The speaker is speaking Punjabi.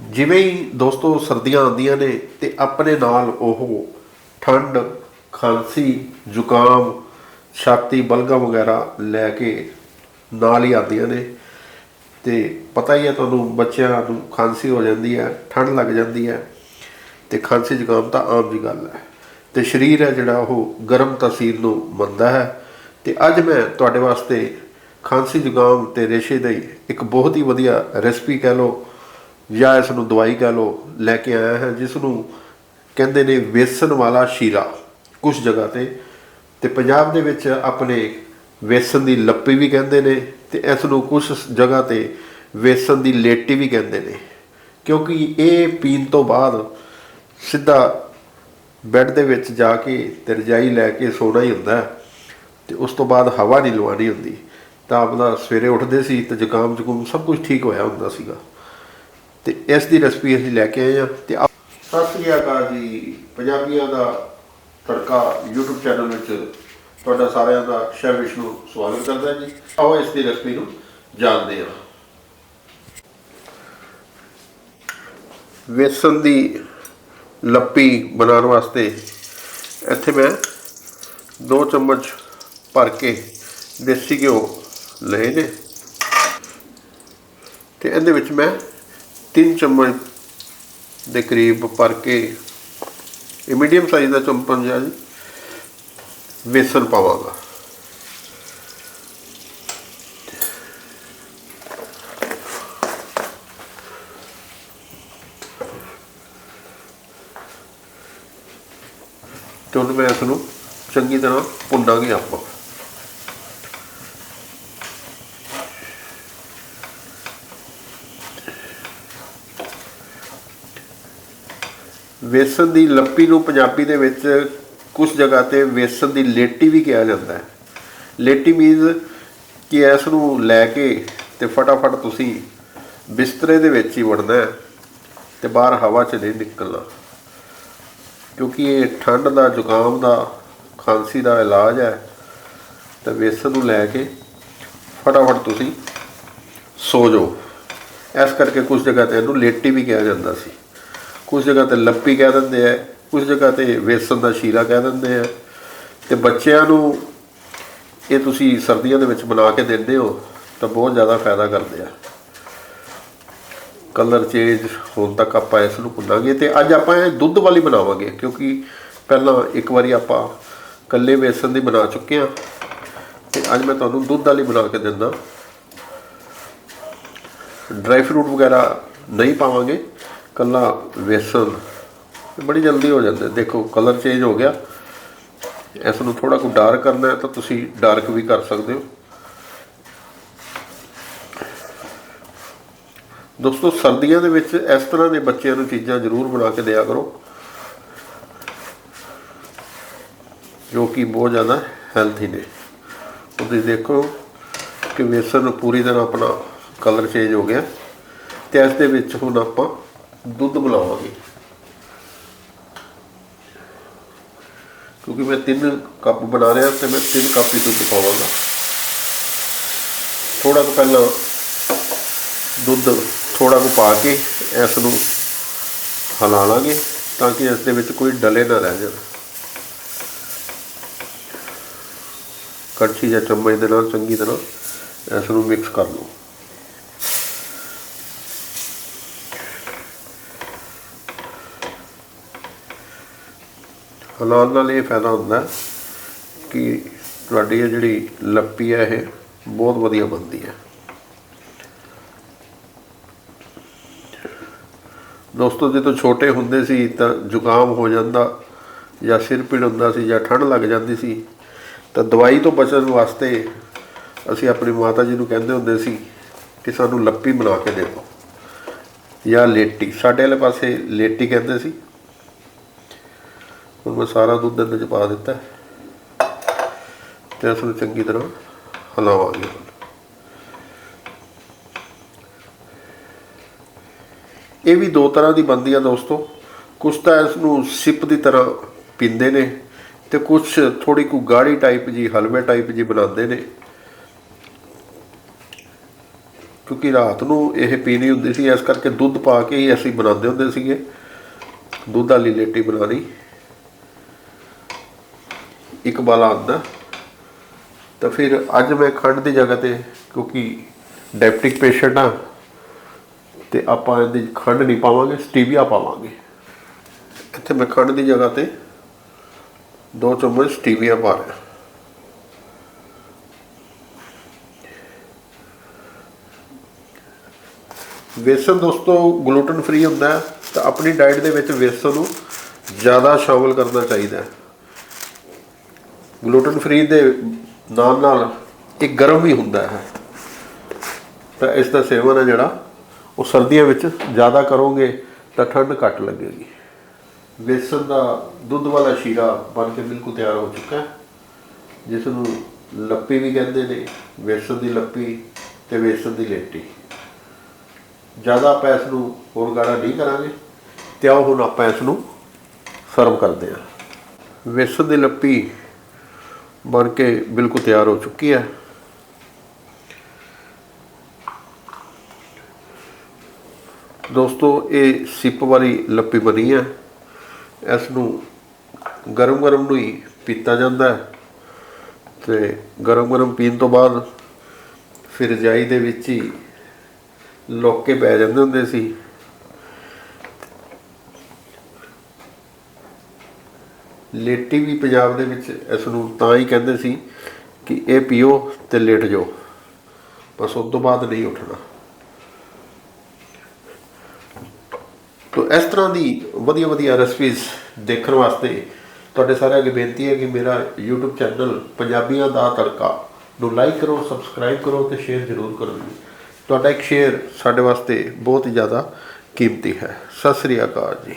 ਜਿਵੇਂ ਹੀ ਦੋਸਤੋ ਸਰਦੀਆਂ ਆਉਂਦੀਆਂ ਨੇ ਤੇ ਆਪਣੇ ਨਾਲ ਉਹ ਠੰਡ, ਖਾਂਸੀ, ਜ਼ੁਕਾਮ, ਛਾਤੀ ਬਲਗਮ ਵਗੈਰਾ ਲੈ ਕੇ ਨਾਲ ਹੀ ਆਉਂਦੀਆਂ ਨੇ। ਤੇ ਪਤਾ ਹੀ ਹੈ ਤੁਹਾਨੂੰ ਬੱਚਿਆਂ ਨੂੰ ਖਾਂਸੀ ਹੋ ਜਾਂਦੀ ਹੈ, ਠੰਡ ਲੱਗ ਜਾਂਦੀ ਹੈ ਤੇ ਖਾਂਸੀ, ਜ਼ੁਕਾਮ ਤਾਂ ਆਮ ਜੀ ਗੱਲ ਹੈ। ਤੇ ਸਰੀਰ ਹੈ ਜਿਹੜਾ ਉਹ ਗਰਮ ਤਸੀਰ ਨੂੰ ਮੰਨਦਾ ਹੈ। ਤੇ ਅੱਜ ਮੈਂ ਤੁਹਾਡੇ ਵਾਸਤੇ ਖਾਂਸੀ, ਜ਼ੁਕਾਮ ਤੇ ਰੇਸ਼ੇ ਦੀ ਇੱਕ ਬਹੁਤ ਹੀ ਵਧੀਆ ਰੈਸਪੀ ਕਹਿ ਲਓ ਜਾਂ ਇਸ ਨੂੰ ਦਵਾਈ ਕਹਿ ਲਓ, ਲੈ ਕੇ ਆਇਆ ਹੈ, ਜਿਸ ਨੂੰ ਕਹਿੰਦੇ ਨੇ ਵੇਸਣ ਵਾਲਾ ਸ਼ੀਰਾ ਕੁਝ ਜਗ੍ਹਾ ਤੇ। ਤੇ ਪੰਜਾਬ ਦੇ ਵਿੱਚ ਆਪਣੇ ਵੇਸਣ ਦੀ ਲੱਪੀ ਵੀ ਕਹਿੰਦੇ ਨੇ ਤੇ ਇਸ ਨੂੰ ਕੁਝ ਜਗ੍ਹਾ ਤੇ ਵੇਸਣ ਦੀ ਲੇਟੀ ਵੀ ਕਹਿੰਦੇ ਨੇ। ਕਿਉਂਕਿ ਇਹ ਪੀਣ ਤੋਂ ਬਾਅਦ ਸਿੱਧਾ ਬੈੱਡ ਦੇ ਵਿੱਚ ਜਾ ਕੇ ਤੇ ਰਜਾਈ ਲੈ ਕੇ ਸੋਣਾ ਹੀ ਹੁੰਦਾ ਹੈ ਤੇ ਉਸ ਤੋਂ ਬਾਅਦ ਹਵਾ ਨਹੀਂ ਲਵਾਣੀ ਹੁੰਦੀ। ਤਾਂ ਆਪਦਾ ਸਵੇਰੇ ਉੱਠਦੇ ਸੀ ਤੇ ਜ਼ੁਕਾਮ ਜ਼ੁਕੂਮ ਸਭ ਕੁਝ ਠੀਕ ਹੋਇਆ ਹੁੰਦਾ ਸੀਗਾ। ਤੇ ਇਸ ਦੀ ਰੈਸਪੀ ਅਸੀਂ ਲੈ ਕੇ ਆਏ ਹਾਂ ਤੇ ਆਪ- ਸਤਿ ਸ੍ਰੀ ਅਕਾਲ ਜੀ। ਪੰਜਾਬੀਆਂ ਦਾ ਤੜਕਾ YouTube ਚੈਨਲ ਵਿੱਚ ਤੁਹਾਡਾ ਸਾਰਿਆਂ ਦਾ ਸ਼ੈ ਵਿਸ਼ਨੂੰ ਸਵਾਗਤ ਕਰਦਾ ਜੀ। ਆਓ ਇਸ ਦੀ ਰੈਸਪੀ ਨੂੰ ਜਾਣਦੇ ਹਾਂ। ਵੇਸਣ ਦੀ ਲੱਪੀ ਬਣਾਉਣ ਵਾਸਤੇ ਇੱਥੇ ਮੈਂ 2 ਚਮਚ ਭਰ ਕੇ ਦੇਸੀ ਘਿਓ ਲਏ ਨੇ। ਤੇ ਇਹਦੇ ਵਿੱਚ ਮੈਂ 3 ਚਮਚ ਦੇ ਕਰੀਬ ਭਰ ਕੇ, ਇਹ ਮੀਡੀਅਮ ਸਾਈਜ਼ ਦਾ ਚਮਚ ਹੈ ਜੀ, ਵੇਸਣ ਪਾਵਾਂਗਾ। ਤੇ ਉਹਨੂੰ ਮੈਂ ਇਸ ਨੂੰ ਚੰਗੀ ਤਰ੍ਹਾਂ ਭੁੰਨਾਂਗੇ ਆਪਾਂ। ਵੇਸਣ ਦੀ ਲੱਪੀ ਨੂੰ ਪੰਜਾਬੀ ਦੇ ਵਿੱਚ ਕੁਝ ਜਗ੍ਹਾ ਤੇ ਵੇਸਣ ਦੀ ਲੇਟੀ ਵੀ ਕਿਹਾ ਜਾਂਦਾ ਹੈ। ਲੇਟੀ ਮੀਨਸ ਕਿ ਇਸ ਨੂੰ ਲੈ ਕੇ ਤੇ ਫਟਾਫਟ ਤੁਸੀਂ ਬਿਸਤਰੇ ਦੇ ਵਿੱਚ ਹੀ ਵੜਨਾ ਹੈ ਤੇ ਬਾਹਰ ਹਵਾ 'ਚ ਨਹੀਂ ਨਿਕਲਣਾ। ਕਿਉਂਕਿ ਇਹ ਠੰਡ ਦਾ, ਜ਼ੁਕਾਮ ਦਾ, ਖਾਂਸੀ ਦਾ ਇਲਾਜ ਹੈ, ਤਾਂ ਵੇਸਣ ਨੂੰ ਲੈ ਕੇ ਫਟਾਫਟ ਤੁਸੀਂ ਸੋ ਜਾਓ। ਇਸ ਕਰਕੇ ਕੁਝ ਜਗ੍ਹਾ ਤੇ ਇਹਨੂੰ ਲੇਟੀ ਵੀ ਕਿਹਾ ਜਾਂਦਾ ਸੀ। ਕੁਝ ਜਗ੍ਹਾ ਤੇ ਲੱਪੀ ਕਹਿ ਦਿੰਦੇ ਆ ਕੁਝ ਜਗ੍ਹਾ ਤੇ ਵੇਸਣ ਦਾ ਸ਼ੀਰਾ ਕਹਿ ਦਿੰਦੇ ਆ। ਤੇ ਬੱਚਿਆਂ ਨੂੰ ਇਹ ਤੁਸੀਂ ਸਰਦੀਆਂ ਦੇ ਵਿੱਚ ਬਣਾ ਕੇ ਦਿੰਦੇ ਹੋ ਤਾਂ ਬਹੁਤ ਜ਼ਿਆਦਾ ਫਾਇਦਾ ਕਰਦੇ ਆ। ਕਲਰ ਚੇਂਜ ਹੋਣ ਤੱਕ ਆਪਾਂ ਇਸ ਨੂੰ ਭੁੰਨਾਂਗੇ ਤੇ ਅੱਜ ਆਪਾਂ ਇਹ ਦੁੱਧ ਵਾਲੀ ਬਣਾਵਾਂਗੇ ਕਿਉਂਕਿ ਪਹਿਲਾਂ ਇੱਕ ਵਾਰੀ ਆਪਾਂ ਕੱਲੇ ਵੇਸਣ ਦੀ ਬਣਾ ਚੁੱਕੇ ਆ ਤੇ ਅੱਜ ਮੈਂ ਤੁਹਾਨੂੰ ਦੁੱਧ ਵਾਲੀ ਬਣਾ ਕੇ ਦਿੰਦਾ। ਡਰਾਈ ਫਰੂਟ ਵਗੈਰਾ ਨਹੀਂ ਪਾਵਾਂਗੇ। ਕੱਲਾ ਵੇਸਣ ਬੜੀ ਜਲਦੀ ਹੋ ਜਾਂਦਾ। ਦੇਖੋ ਕਲਰ ਚੇਂਜ ਹੋ ਗਿਆ। ਇਸ ਨੂੰ ਥੋੜਾ ਕੁ ਡਾਰਕ ਕਰਨਾ ਹੈ ਤਾਂ ਤੁਸੀਂ ਡਾਰਕ ਵੀ ਕਰ ਸਕਦੇ ਹੋ। ਦੋਸਤੋ, ਸਰਦੀਆਂ ਦੇ ਵਿੱਚ ਇਸ ਤਰ੍ਹਾਂ ਦੇ ਬੱਚਿਆਂ ਨੂੰ ਚੀਜ਼ਾਂ ਜ਼ਰੂਰ ਬਣਾ ਕੇ ਦਿਆ ਕਰੋ, ਜੋ ਕਿ ਬਹੁਤ ਜ਼ਿਆਦਾ ਹੈਲਥੀ ਨੇ। ਤੁਸੀਂ ਦੇਖੋ ਕਿ ਵੇਸਣ ਪੂਰੀ ਤਰ੍ਹਾਂ ਆਪਣਾ ਕਲਰ ਚੇਂਜ ਹੋ ਗਿਆ। ਤੇ ਇਸ ਦੇ ਵਿੱਚ ਹੁਣ ਆਪਾਂ ਦੁੱਧ ਮਿਲਾਵਾਂਗੇ ਕਿਉਂਕਿ ਮੈਂ ਤਿੰਨ ਕੱਪ ਬਣਾ ਰਿਹਾ ਤੇ ਮੈਂ ਤਿੰਨ ਕੱਪ ਹੀ ਦੁੱਧ ਪਾਵਾਂਗਾ। ਥੋੜਾ ਕੁ ਪਹਿਲਾਂ ਦੁੱਧ ਥੋੜਾ ਕੁ ਪਾ ਕੇ ਇਸ ਨੂੰ ਹਿਲਾ ਲਾਂਗੇ ਤਾਂ ਕਿ ਇਸ ਦੇ ਵਿੱਚ ਕੋਈ ਡਲੇ ਨਾ ਰਹਿ ਜਾਣ। ਕੜਛੀ ਜਾਂ ਚਮਚ ਦੇ ਨਾਲ ਚੰਗੀ ਤਰ੍ਹਾਂ ਇਸ ਨੂੰ ਮਿਕਸ ਕਰ ਲਓ। ਹਲਾਲ ਨਾਲ ਇਹ ਫਾਇਦਾ ਹੁੰਦਾ ਕਿ ਤੁਹਾਡੀ ਇਹ ਜਿਹੜੀ ਲੱਪੀ ਹੈ ਇਹ ਬਹੁਤ ਵਧੀਆ ਬਣਦੀ ਹੈ। ਦੋਸਤੋ ਜਦੋਂ ਛੋਟੇ ਹੁੰਦੇ ਸੀ ਤਾਂ ਜ਼ੁਕਾਮ ਹੋ ਜਾਂਦਾ ਜਾਂ ਸਿਰ ਪੀੜ ਹੁੰਦਾ ਸੀ ਜਾਂ ਠੰਡ ਲੱਗ ਜਾਂਦੀ ਸੀ, ਤਾਂ ਦਵਾਈ ਤੋਂ ਬਚਣ ਵਾਸਤੇ ਅਸੀਂ ਆਪਣੀ ਮਾਤਾ ਜੀ ਨੂੰ ਕਹਿੰਦੇ ਹੁੰਦੇ ਸੀ ਕਿ ਸਾਨੂੰ ਲੱਪੀ ਬਣਾ ਕੇ ਦੇ ਦਿਓ। ਜਾਂ ਲੇਟੀ, ਸਾਡੇ ਵਾਲੇ ਪਾਸੇ ਲੇਟੀ ਕਹਿੰਦੇ ਸੀ ਹੁਣ ਮੈਂ ਸਾਰਾ ਦੁੱਧ ਇਹਦੇ ਚ ਪਾ ਦਿੱਤਾ। ਹੈ। ਤੇ ਇਸ ਨੂੰ ਚੰਗੀ ਤਰ੍ਹਾਂ ਹਿਲਾਵਾਂਗੇ। ਇਹ ਵੀ ਦੋ ਤਰ੍ਹਾਂ ਦੀ ਬਣਦੀ ਆ ਦੋਸਤੋ। ਕੁਛ ਤਾਂ ਇਸ ਨੂੰ ਸਿਪ ਦੀ ਤਰ੍ਹਾਂ ਪੀਂਦੇ ਨੇ ਤੇ ਕੁਛ ਥੋੜੀ ਕੁ ਗਾੜੀ ਟਾਈਪ ਜੀ, ਹਲਵੇ ਟਾਈਪ ਜੀ ਬਣਾਉਂਦੇ ਨੇ। ਕਿਉਂਕਿ ਰਾਤ ਨੂੰ ਇਹ ਪੀਣੀ ਹੁੰਦੀ ਸੀ, ਇਸ ਕਰਕੇ ਦੁੱਧ ਪਾ ਕੇ ਹੀ ਅਸੀਂ ਬਣਾਉਂਦੇ ਹੁੰਦੇ ਸੀਗੇ। ਦੁੱਧ ਵਾਲੀ ਲੇਟੀ ਬਣਾਉਣੀ। ਇੱਕ ਬਾਲਾ ਆਉਂਦਾ ਤਾਂ ਫਿਰ ਅੱਜ ਮੈਂ ਖੰਡ ਦੀ ਜਗ੍ਹਾ ਤੇ, ਕਿਉਂਕਿ ਡਾਇਬਟਿਕ ਪੇਸ਼ੈਂਟ ਆ, ਤੇ ਆਪਾਂ ਇਹਦੇ ਖੰਡ ਨਹੀਂ ਪਾਵਾਂਗੇ ਸਟੀਵੀਆ ਪਾਵਾਂਗੇ। ਇੱਥੇ ਮੈਂ ਖੰਡ ਦੀ ਜਗ੍ਹਾ ਤੇ ਦੋ ਚਮਚ ਸਟੀਵੀਆ ਪਾ ਰਿਹਾ। ਵੇਸਣ ਦੋਸਤੋ ਗਲੂਟਨ ਫ੍ਰੀ ਹੁੰਦਾ, ਤਾਂ ਆਪਣੀ ਡਾਈਟ ਦੇ ਵਿੱਚ ਵੇਸਣ ਨੂੰ ਜ਼ਿਆਦਾ ਸ਼ਾਮਲ ਕਰਨਾ ਚਾਹੀਦਾ। ਹੈ ਗਲੂਟਨ ਫ੍ਰੀ ਦੇ ਨਾਲ ਨਾਲ ਇਹ ਗਰਮ ਵੀ ਹੁੰਦਾ ਹੈ। ਤਾਂ ਇਸ ਦਾ ਸੇਵਨ ਹੈ ਜਿਹੜਾ, ਉਹ ਸਰਦੀਆਂ ਵਿੱਚ ਜ਼ਿਆਦਾ ਕਰੋਗੇ ਤਾਂ ਠੰਡ ਘੱਟ ਲੱਗੇਗੀ। ਵੇਸਣ ਦਾ ਦੁੱਧ ਵਾਲਾ ਸ਼ੀਰਾ ਬਣ ਕੇ ਬਿਲਕੁਲ ਤਿਆਰ ਹੋ ਚੁੱਕਾ ਹੈ। ਜਿਸ ਨੂੰ ਲੱਪੀ ਵੀ ਕਹਿੰਦੇ ਨੇ ਵੇਸਣ ਦੀ ਲੱਪੀ ਤੇ ਵੇਸਣ ਦੀ ਲੇਟੀ। ਜ਼ਿਆਦਾ ਆਪਾਂ ਇਸ ਨੂੰ ਹੋਰ ਗਾੜਾ ਨਹੀਂ ਕਰਾਂਗੇ, ਤੇ ਆਓ ਹੁਣ ਆਪਾਂ ਇਸ ਨੂੰ ਸਰਵ ਕਰਦੇ ਹਾਂ। ਵੇਸਣ ਦੀ ਲੱਪੀ ਬਣ ਕੇ ਬਿਲਕੁਲ ਤਿਆਰ ਹੋ ਚੁੱਕੀ ਹੈ। ਦੋਸਤੋ, ਇਹ ਸਿਪ ਵਾਲੀ ਲੱਪੀ ਬਣੀ ਹੈ। ਇਸ ਨੂੰ ਗਰਮ ਗਰਮ ਨੂੰ ਹੀ ਪੀਤਾ ਜਾਂਦਾ ਹੈ ਤੇ ਗਰਮ ਗਰਮ ਪੀਣ ਤੋਂ ਬਾਅਦ ਫਿਰ ਰਜਾਈ ਦੇ ਵਿੱਚ ਹੀ ਲੁੱਕ ਪੈ ਜਾਂਦੇ ਹੁੰਦੇ ਸੀ। ਲੇਟੀ ਵੀ ਪੰਜਾਬ ਦੇ ਵਿੱਚ ਇਸ ਨੂੰ ਤਾਂ ਹੀ ਕਹਿੰਦੇ ਸੀ ਕਿ ਇਹ ਪੀਓ ਤੇ ਲੇਟ ਜਾਓ। ਬਸ ਉਸ ਤੋਂ ਬਾਅਦ ਨਹੀਂ ਉੱਠਣਾ। ਤੋ ਇਸ ਤਰ੍ਹਾਂ ਦੀ ਵਧੀਆ ਵਧੀਆ ਰੈਸਪੀਜ਼ ਦੇਖਣ ਵਾਸਤੇ ਤੁਹਾਡੇ ਸਾਰਿਆਂ ਅੱਗੇ ਬੇਨਤੀ ਹੈ ਕਿ ਮੇਰਾ YouTube ਚੈਨਲ ਪੰਜਾਬੀਆਂ ਦਾ ਤੜਕਾ ਨੂੰ ਲਾਈਕ ਕਰੋ ਸਬਸਕ੍ਰਾਈਬ ਕਰੋ ਤੇ ਸ਼ੇਅਰ ਜ਼ਰੂਰ ਕਰੋ। ਤੁਹਾਡਾ ਇੱਕ ਸ਼ੇਅਰ ਸਾਡੇ ਵਾਸਤੇ ਬਹੁਤ ਹੀ ਜ਼ਿਆਦਾ ਕੀਮਤੀ ਹੈ। ਸਤਿ ਸ੍ਰੀ ਅਕਾਲ ਜੀ।